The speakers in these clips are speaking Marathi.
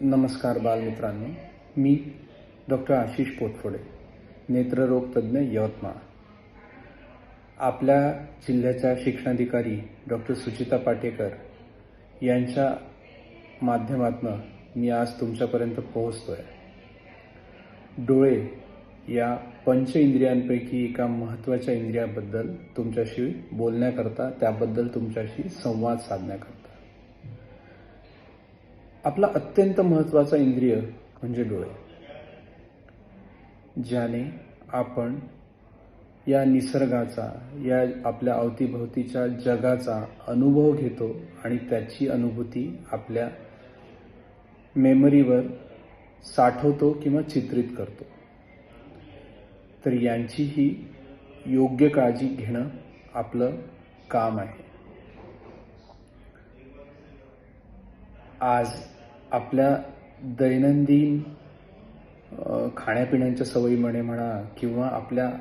नमस्कार बालमित्रांनो. मी डॉक्टर आशिष पोटफोडे नेत्ररोग तज्ज्ञ यवतमाळ. आपल्या जिल्ह्याच्या शिक्षणाधिकारी डॉक्टर सुचिता पाटेकर यांच्या माध्यमातून मी आज तुमच्यापर्यंत पोहोचतोय. डोळे या पंच इंद्रियांपैकी एका महत्त्वाच्या इंद्रियाबद्दल तुमच्याशी बोलण्याकरता त्याबद्दल तुमच्याशी संवाद साधण्याकरता. आपला अत्यंत महत्त्वाचा इंद्रिय म्हणजे डोळे. ज्याने आपण या निसर्गाचा या आपल्या अवतीभोवतीच्या जगाचा अनुभव घेतो आणि त्याची अनुभूती आपल्या मेमरीवर साठवतो किंवा चित्रित करतो. तर यांचीही योग्य काळजी घेणं आपलं काम आहे. आज आपल्या दैनंदिन खाण्यापिण्याच्या खाण्यापिण्याच्या म्हणे म्हणा किंवा आपल्या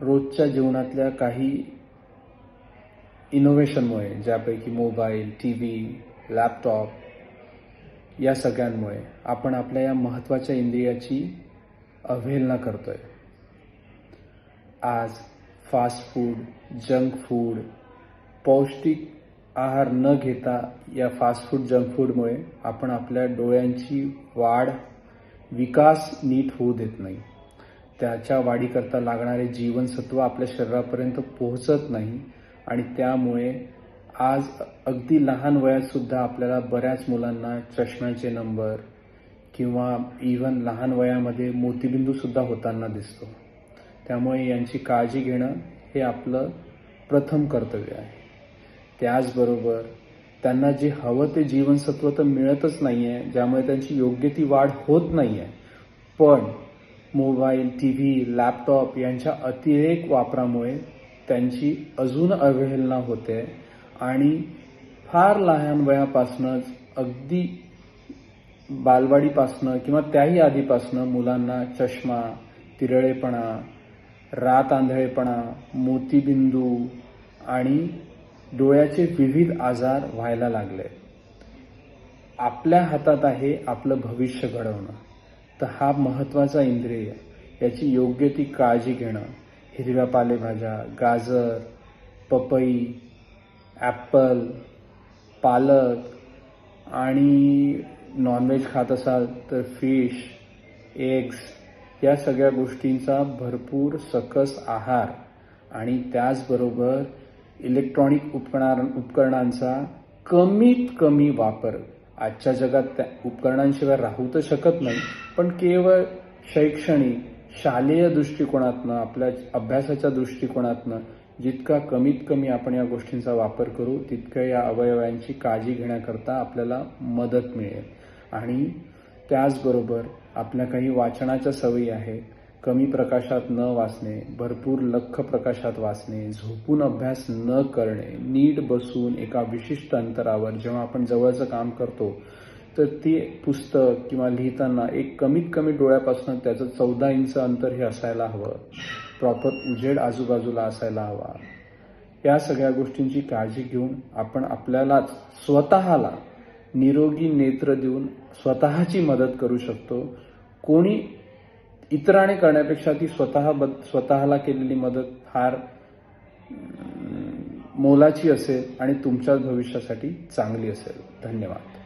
रोजच्या जीवनातल्या काही इनोव्हेशनमुळे ज्यापैकी मोबाईल टी व्ही लॅपटॉप या सगळ्यांमुळे आपण आपल्या या महत्त्वाच्या इंद्रियाची अवहेलना करतोय. आज फास्ट फूड जंक फूड पौष्टिक आहार न घेता या फास्ट फूड जंक फूडमुळे आपण आपल्या डोळ्यांची वाढ विकास नीट होऊ देत नाही. त्याच्या वाढीकरता लागणारे जीवनसत्व आपल्या शरीरापर्यंत पोहोचत नाही आणि त्यामुळे आज अगदी लहान वयात सुद्धा आपल्याला बऱ्याच मुलांना चष्म्याचे नंबर किंवा इव्हन लहान वयामध्ये मोतीबिंदू सुद्धा होताना दिसतो. त्यामुळे यांची काळजी घेणं हे आपलं प्रथम कर्तव्य आहे. त्याचबरोबर त्यांना जे हवं ते जीवनसत्व तर मिळतच नाही आहे ज्यामुळे त्यांची योग्य ती वाढ होत नाही आहे पण मोबाईल टी व्ही लॅपटॉप यांच्या अतिरेक वापरामुळे त्यांची अजून अवहेलना होते आणि फार लहान वयापासूनच अगदी बालवाडीपासनं किंवा त्याही आधीपासनं मुलांना चष्मा तिरळेपणा रात आंधळेपणा मोतीबिंदू आणि डोळ्याचे विविध आजार व्हायला लागले. आपल्या हातात आहे आपलं भविष्य घडवणं. तर हा महत्त्वाचा इंद्रिय याची योग्य ती काळजी घेणं. हिरव्या पालेभाज्या गाजर पपई ॲपल पालक आणि नॉनव्हेज खात असाल तर फिश एग्स या सगळ्या गोष्टींचा भरपूर सकस आहार आणि त्याचबरोबर इलेक्ट्रॉनिक उपकरणा उपकरणांचा कमीत कमी वापर. आजच्या जगात त्या उपकरणांशिवाय राहू तर शकत नाही पण केवळ शैक्षणिक शालेय दृष्टिकोनातनं आपल्या अभ्यासाच्या दृष्टिकोनातनं जितका कमीत कमी आपण या गोष्टींचा वापर करू तितक्या या अवयवांची काळजी घेण्याकरता आपल्याला मदत मिळेल. आणि त्याचबरोबर आपल्या काही वाचनाच्या सवयी आहेत. कमी प्रकाशात न वाचणे भरपूर लख्ख प्रकाशात वाचणे झोपून अभ्यास न करणे नीट बसून एका विशिष्ट अंतरावर जेव्हा आपण जवळचं काम करतो तर ते पुस्तक किंवा लिहिताना एक कमीत कमी डोळ्यापासून त्याचं चौदा इंच अंतर हे असायला हवं. प्रॉपर उजेड आजूबाजूला असायला हवा. या सगळ्या गोष्टींची काळजी घेऊन आपण आपल्यालाच स्वतःला निरोगी नेत्र देऊन स्वतःची मदत करू शकतो. कोणी इतराने करण्यापेक्षा ती स्वतः स्वतःला केलेली मदत फार मोलाची असेल आणि तुमच्या भविष्यासाठी चांगली असेल. धन्यवाद.